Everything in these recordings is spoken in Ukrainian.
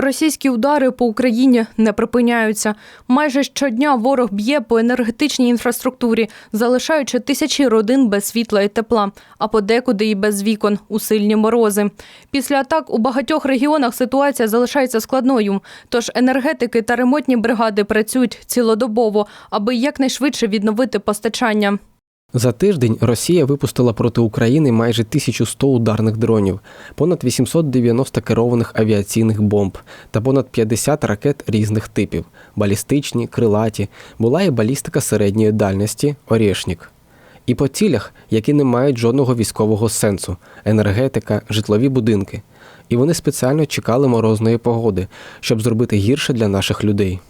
Російські удари по Україні не припиняються. Майже щодня ворог б'є по енергетичній інфраструктурі, залишаючи тисячі родин без світла і тепла, а подекуди і без вікон у сильні морози. Після атак у багатьох регіонах ситуація залишається складною. Тож енергетики та ремонтні бригади працюють цілодобово, аби якнайшвидше відновити постачання. За тиждень Росія випустила проти України майже 1100 ударних дронів, понад 890 керованих авіаційних бомб та понад 50 ракет різних типів балістичні, крилаті, була і балістика середньої дальності Орєшнік. І по цілях, які не мають жодного військового сенсу енергетика, житлові будинки. І вони спеціально чекали морозної погоди, щоб зробити гірше для наших людей.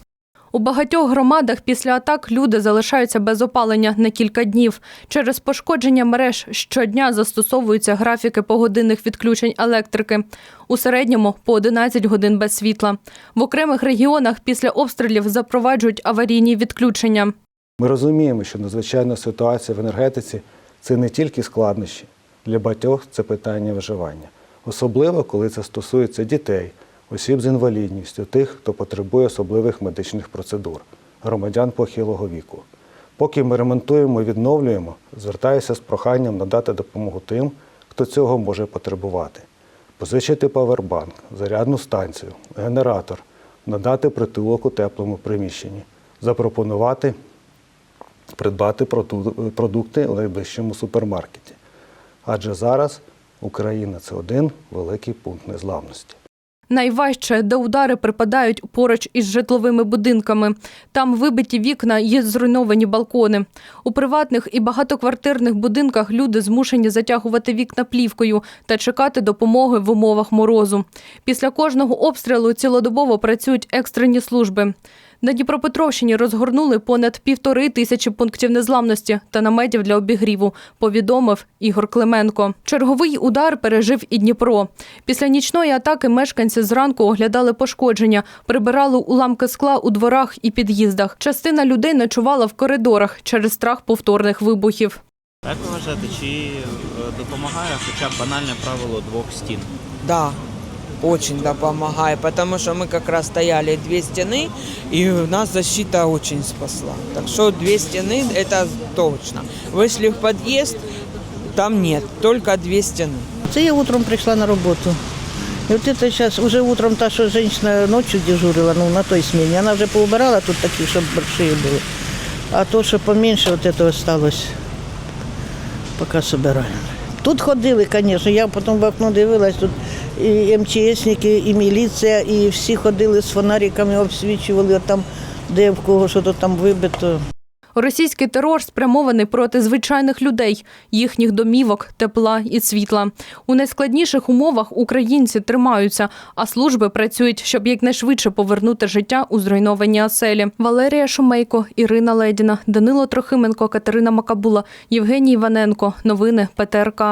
У багатьох громадах після атак люди залишаються без опалення на кілька днів. Через пошкодження мереж щодня застосовуються графіки погодинних відключень електрики. У середньому по 11 годин без світла. В окремих регіонах після обстрілів запроваджують аварійні відключення. Ми розуміємо, що надзвичайна ситуація в енергетиці це не тільки складнощі. Для багатьох це питання виживання. Особливо, коли це стосується дітей, осіб з інвалідністю, тих, хто потребує особливих медичних процедур, громадян похилого віку. Поки ми ремонтуємо і відновлюємо, звертаюся з проханням надати допомогу тим, хто цього може потребувати. Позичити павербанк, зарядну станцію, генератор, надати притулок у теплому приміщенні, запропонувати придбати продукти в найближчому супермаркеті. Адже зараз Україна це один великий пункт незламності. Найважче, де удари припадають поруч із житловими будинками. Там вибиті вікна є зруйновані балкони. У приватних і багатоквартирних будинках люди змушені затягувати вікна плівкою та чекати допомоги в умовах морозу. Після кожного обстрілу цілодобово працюють екстрені служби. На Дніпропетровщині розгорнули понад півтори тисячі пунктів незламності та наметів для обігріву, повідомив Ігор Клименко. Черговий удар пережив і Дніпро. Після нічної атаки мешканці зранку оглядали пошкодження, прибирали уламки скла у дворах і під'їздах. Частина людей ночувала в коридорах через страх повторних вибухів. Як вважаєте, чи е, допомагає хоча б банальне правило двох стін? Да, очень да, помогает, потому что мы как раз стояли две стены, и нас защита очень спасла. Так что две стены это точно. Вышли в подъезд, там нет, только две стены. Це я утром прийшла на роботу. І от це зараз, уже утром та, що жінка ночі дежурила, ну, на той сміні, вона вже поубирала тут такі, щоб большие були. А то, що поменше, от це осталось, поки собираю. Тут ходили, звісно, я потім в окно дивилась, тут і МЧСники, і міліція, і всі ходили з фонариками, обсвічували там, де в кого що то там вибито. Російський терор спрямований проти звичайних людей, їхніх домівок, тепла і світла. У найскладніших умовах українці тримаються, а служби працюють, щоб якнайшвидше повернути життя у зруйновані оселі. Валерія Шумейко, Ірина Ледіна, Данило Трохименко, Катерина Макабула, Євгеній Іваненко. Новини ПТРК.